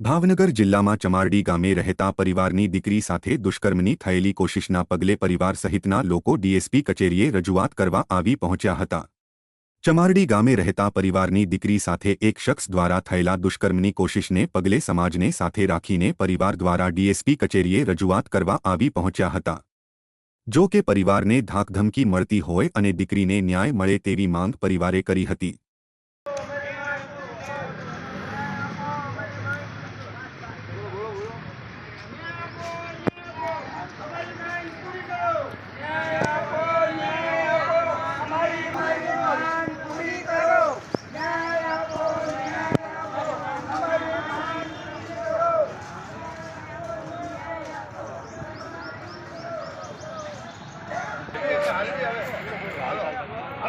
ભાવનગર જિલ્લામાં ચમારડી ગામે રહેતા પરિવારની દીકરી સાથે દુષ્કર્મની થયેલી કોશિશના પગલે પરિવાર સહિતના લોકો ડીએસપી કચેરીએ રજૂઆત કરવા આવી પહોંચ્યા હતા. ચમારડી ગામે રહેતા પરિવારની દીકરી સાથે એક શખ્સ દ્વારા થયેલા દુષ્કર્મની કોશિશને પગલે સમાજને સાથે રાખીને પરિવાર દ્વારા ડીએસપી કચેરીએ રજૂઆત કરવા આવી પહોંચ્યા હતા. જો કે પરિવારને ધાકધમકી મળતી હોય અને દીકરીને ન્યાય મળે તેવી માંગ પરિવારે કરી હતી.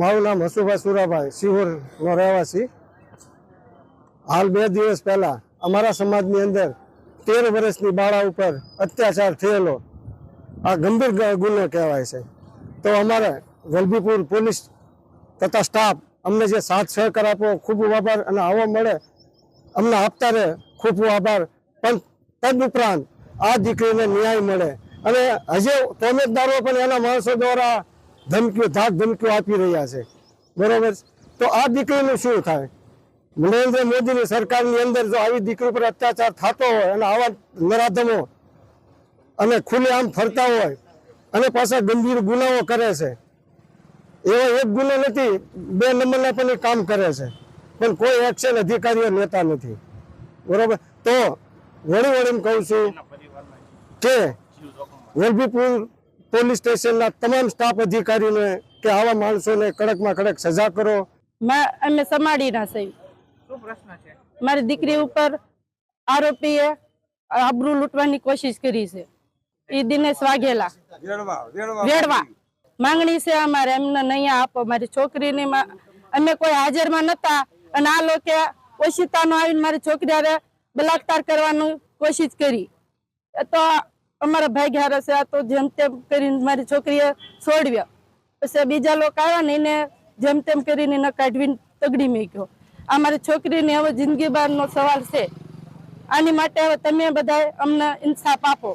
મારું નામ હસુભાઈ સુરાભાઈ સિહોર નો રહેવાસી. હાલ બે દિવસ પહેલા અમારા સમાજની અંદર તેર વર્ષની બાળા ઉપર અત્યાચાર થયેલો. આ ગંભીર ગુનો કહેવાય છે. તો અમારે વલભીપુર પોલીસ તથા સ્ટાફ અમને જે સાથ સહકાર આપો ખૂબ આભાર અને આવો મળે. અમને આપતા રહે ખૂબ આભાર. પણ તદ ઉપરાંત આ દીકરીને ન્યાય મળે. અને હજે તોમેદદારો પણ એના માણસો દ્વારા ધમકીઓ, ધાક ધમકીઓ આપી રહ્યા છે. બરોબર તો આ દીકરીનું શું થાય? નરેન્દ્ર મોદીની સરકારની અંદર જો આવી દીકરી પર અત્યાચાર થતો હોય અને આવા નરાધમો અને ખુલ્લેઆમ ફરતા હોય અને પાછા ગંભીર ગુનાઓ કરે છે, એવો એક ગુનો નથી, બે નંબરના પણ એ કામ કરે છે. પણ કોઈ એક્શન અધિકારીઓ લેતા નથી. બરોબર? તો વળી વળીને કહું છું કે વલભીપુર પોલીસ સ્ટેશનના તમામ સ્ટાફ અધિકારીને કે આવા માણસોને કડકમાં કડક સજા કરો. અમે સમાડી ના સહી મારી દીકરી ઉપર આરોપીએ આબરૂ લૂંટવાની કોશિશ કરી છે. એ દિનેશ વાઘેલા. વેડવા માંગણી છે અમારે એમને નહીં આપો મારી છોકરીની અમે કોઈ હાજરમાં નતા. અને આ લોકો ઓશિતાનો આવીને મારી છોકરી બલાત્કાર કરવાનું કોશિશ કરી. તો અમારા ભાઈ ઘેરા આ તો જેમ તેમ કરીને મારી છોકરીએ છોડવ્યા પછી બીજા લોકો આવ્યા ને એને જેમ તેમ કરીને એને કાઢવીને તગડી મૂક્યો. આ મારી છોકરીની હવે જિંદગી બહારનો સવાલ છે. આની માટે હવે તમે બધા અમને ઇન્સાફ આપો.